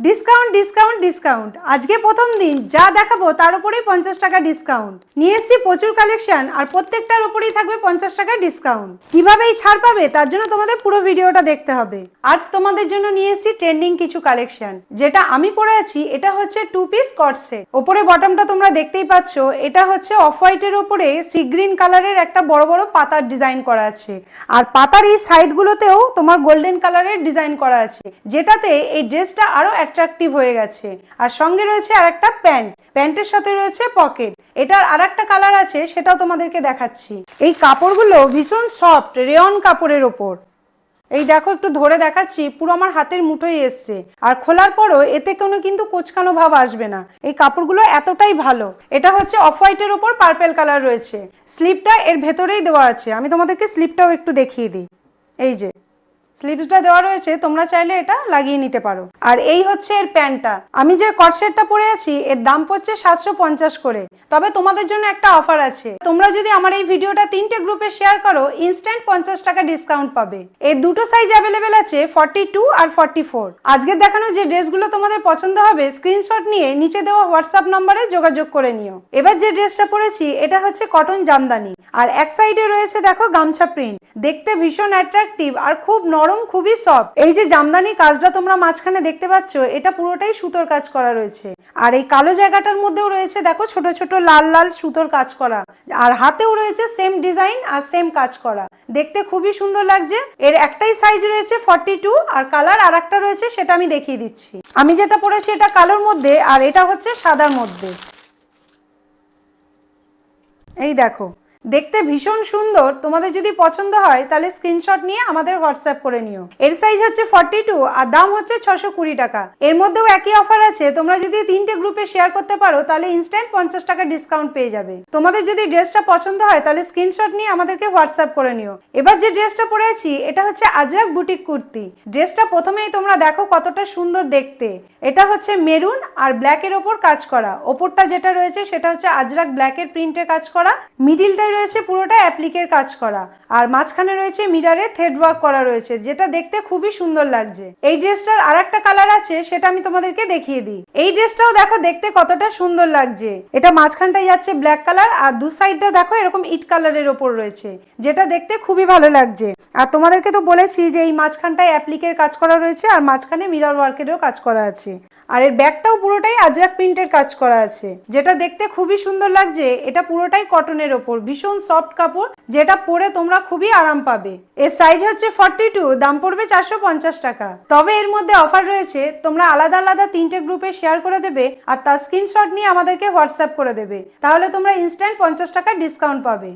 Discount discount discount আজকে প্রথম দিন, যা দেখাবো তার উপরেই পঞ্চাশ টাকা ডিসকাউন্ট নিয়ে এসছি প্রচুর কালেকশন আর প্রত্যেকটার উপরেই থাকবে পঞ্চাশ টাকা ডিসকাউন্ট কীভাবে এই ছাড় পাবে তার জন্য তোমাদের পুরো ভিডিওটা দেখতে হবে। আজ তোমাদের জন্য নিয়ে এসছি ট্রেন্ডিং কিছু কালেকশন যেটা আমি পরে আছি, এটা হচ্ছে টু পিস কট সেট ওপরে বটমটা তোমরা দেখতেই পাচ্ছ, এটা হচ্ছে অফ হোয়াইটের ওপরে সি গ্রিন কালারের একটা বড় বড় পাতার ডিজাইন করা আছে। আর পাতার এই সাইডগুলোতেও তোমার গোল্ডেন কালারের ডিজাইন করা আছে। যেটাতে এই ড্রেসটা আরও অ্যাট্রাকটিভ হয়ে গেছে। আর সঙ্গে রয়েছে আর একটা প্যান্ট। প্যান্টের সাথে রয়েছে পকেট। এটার আর একটা কালার আছে, সেটাও তোমাদেরকে দেখাচ্ছি। এই কাপড়গুলো ভীষণ সফট রেয়ন কাপড়ের ওপর। এই দেখো, একটু ধরে দেখাচ্ছি, পুরো আমার হাতের মুঠোই এসছে। আর খোলার পরও এতে কোনো কিন্তু কোচকানো ভাব আসবে না। এই কাপড়গুলো এতটাই ভালো। এটা হচ্ছে অফ হোয়াইটের ওপর পার্পেল কালার রয়েছে। স্লিপটা এর ভেতরেই দেওয়া আছে। আমি তোমাদেরকে স্লিপটাও একটু দেখিয়ে দিই। এই যে। স্লিভসটা দেওয়া রয়েছে, তোমরা চাইলে এটা লাগিয়ে নিতে পারো। আর এই হচ্ছে এর প্যান্টটা। আমি যে কটসেটটা পরে আছি, এর দাম পড়ছে সাতশো পঞ্চাশ করে। তবে তোমাদের জন্য একটা অফার আছে। তোমরা যদি আমার এই ভিডিওটা তিনটে গ্রুপে শেয়ার করো, ইনস্ট্যান্ট পঞ্চাশ টাকা ডিসকাউন্ট পাবে। এর দুটো সাইজ অ্যাভেলেবেল আছে ফর্টি টু আর ফর্টি ফোর আজকে দেখানো যে ড্রেসগুলো তোমাদের পছন্দ হবে স্ক্রিনশট নিয়ে নিচে দেওয়া হোয়াটসঅ্যাপ নম্বরে যোগাযোগ করে নিও। এবার যে ড্রেসটা পরেছি, এটা হচ্ছে কটন জামদানি। আর এক সাইডে রয়েছে, দেখো গামছা প্রিন্ট দেখতে ভীষণ অ্যাট্রাকটিভ আর খুব নরম খুবই সফট এই যে জামদানি কাজটা তোমরা মাঝখানে দেখতে পাচ্ছ, এটা পুরোটাই সুতোর কাজ করা রয়েছে। আর এই কালো জায়গাটার মধ্যেও রয়েছে, দেখো, ছোট ছোট লাল লাল সুতোর কাজ করা। আর হাতেও রয়েছে সেম ডিজাইন আর সেম কাজ করা। দেখতে খুবই সুন্দর লাগছে। এর একটাই সাইজ রয়েছে ফর্টি টু আর কালার আর একটা রয়েছে, সেটা আমি দেখিয়ে দিচ্ছি। আমি যেটা পরেছি এটা কালোর মধ্যে আর এটা হচ্ছে সাদার মধ্যে। এই দেখো দেখতে ভীষণ সুন্দর। তোমাদের যদি পছন্দ হয়, তাহলে স্ক্রিনশট নিয়ে আমাদের হোয়াটসঅ্যাপ করে নিও। এর সাইজ হচ্ছে ফর্টি টু আর দাম হচ্ছে ছশো কুড়ি টাকা। এর মধ্যেও একই অফার আছে। তোমরা যদি তিনটে গ্রুপে শেয়ার করতে পারো, তাহলে ইনস্ট্যান্ট পঞ্চাশ টাকা ডিসকাউন্ট পেয়ে যাবে। তোমাদের যদি ড্রেসটা পছন্দ হয়, তাহলে স্ক্রিনশট নিয়ে আমাদেরকে হোয়াটসঅ্যাপ করে নিও। এবার যে ড্রেসটা পরে আছি, এটা হচ্ছে আজরাক বুটিক কুর্তি। ড্রেসটা প্রথমেই তোমরা দেখো কতটা সুন্দর দেখতে। এটা হচ্ছে মেরুন আর ব্ল্যাকের ওপর কাজ করা। ওপরটা যেটা রয়েছে, সেটা হচ্ছে আজরাক ব্ল্যাকের প্রিন্টের কাজ করা। মিডিলটায় রয়েছে পুরোটা অ্যাপ্লিকের কাজ করা। আর মাঝখানে রয়েছে মিরারে থ্রেড ওয়ার্ক করা রয়েছে, যেটা দেখতে খুবই সুন্দর লাগছে। এই ড্রেসটার আর একটা কালার আছে, সেটা আমি তোমাদেরকে দেখিয়ে দিই। এই ড্রেসটাও দেখো দেখতে কতটা সুন্দর লাগছে। এটা মাঝখানটায় যাচ্ছে ব্ল্যাক কালার আর দু সাইডটা দেখো এরকম ইট কালারের ওপর রয়েছে, যেটা দেখতে খুবই ভালো লাগছে। আর তোমাদেরকে তো বলেছি যে এই মাঝখানটায় অ্যাপ্লিকের কাজ করা রয়েছে, আর মাঝখানে মিরর ওয়ার্কেরও কাজ করা আছে। আর এর ব্যাগটাও পুরোটাই আজরাক প্রিন্টের কাজ করা আছে। যেটা দেখতে খুবই সুন্দর লাগছে, এটা পুরোটাই কটনের ওপর, ভীষণ সফট কাপড়, যেটা পরে তোমরা খুবই আরাম পাবে। এর সাইজ হচ্ছে ফর্টি টু দাম পড়বে চারশো পঞ্চাশ টাকা। তবে এর মধ্যে অফার রয়েছে, তোমরা আলাদা আলাদা তিনটে গ্রুপে শেয়ার করে দেবে আর তার স্ক্রিনশট নিয়ে আমাদেরকে হোয়াটসঅ্যাপ করে দেবে। তাহলে তোমরা ইনস্ট্যান্ট পঞ্চাশ টাকা ডিসকাউন্ট পাবে।